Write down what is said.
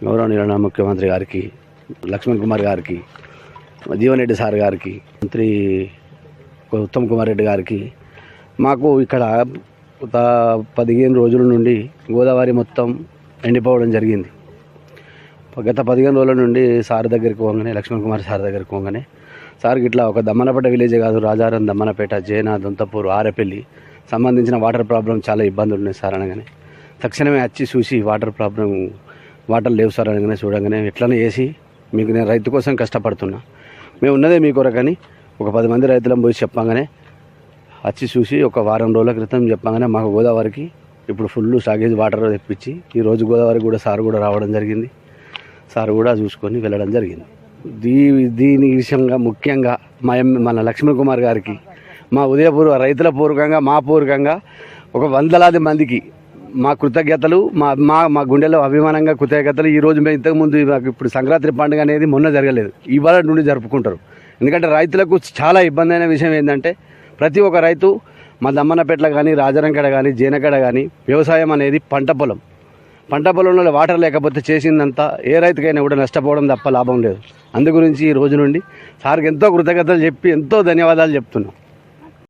గౌరవనీయులైన ముఖ్యమంత్రి గారికి లక్ష్మణ్ కుమార్ గారికి జీవన్ రెడ్డి సార్ గారికి మంత్రి ఉత్తమ్ కుమార్ రెడ్డి గారికి మాకు ఇక్కడ పదిహేను రోజుల నుండి గోదావరి మొత్తం ఎండిపోవడం జరిగింది. గత పదిహేను రోజుల నుండి సార్ దగ్గరికి పోగానే లక్ష్మణ్ కుమార్ సార్ దగ్గరికి పోగానే సార్కి ఇట్లా ఒక దమ్మనపేట విలేజ్ కాదు రాజారం దమ్మనపేట జైన దొంతపూర్ ఆరపల్లి సంబంధించిన వాటర్ ప్రాబ్లం చాలా ఇబ్బందులు ఉన్నాయి సార్ అనగానే తక్షణమే వచ్చి చూసి వాటర్ ప్రాబ్లం వాటర్ లేవు సార్ అనగానే చూడగానే ఎట్లనే వేసి మీకు నేను రైతు కోసం కష్టపడుతున్నా. మేము ఉన్నదే మీ కొరకని ఒక పది మంది రైతులను పోయి చెప్పగానే వచ్చి చూసి ఒక వారం రోజుల క్రితం చెప్పగానే మాకు గోదావరికి ఇప్పుడు ఫుల్ సాగేజ్ వాటర్ తెప్పించి ఈ రోజు గోదావరి కూడా సార్ కూడా రావడం జరిగింది. సార్ కూడా చూసుకొని వెళ్ళడం జరిగింది. దీ దీని విషయంగా ముఖ్యంగా మా మన లక్ష్మణ్ కుమార్ గారికి మా ఉదయపూర్వ రైతుల పూర్వకంగా మా పూర్వకంగా ఒక వందలాది మందికి మా కృతజ్ఞతలు మా మా మా గుండెలో అభిమానంగా కృతజ్ఞతలు. ఈ రోజు మేము ఇంతకుముందు మాకు ఇప్పుడు సంక్రాంతి పండుగ అనేది మొన్న జరగలేదు. ఇవాళ నుండి జరుపుకుంటారు. ఎందుకంటే రైతులకు చాలా ఇబ్బంది అయిన విషయం ఏంటంటే ప్రతి ఒక్క రైతు మా దమ్మన్నపేటలో కానీ రాజరంకడ కానీ జీనకడ కానీ వ్యవసాయం అనేది పంట పొలం. పంట పొలంలో వాటర్ లేకపోతే చేసిందంతా ఏ రైతుకైనా కూడా నష్టపోవడం తప్ప లాభం లేదు. అందు గురించి ఈ రోజు నుండి సార్కి ఎంతో కృతజ్ఞతలు చెప్పి ఎంతో ధన్యవాదాలు చెప్తున్నాం.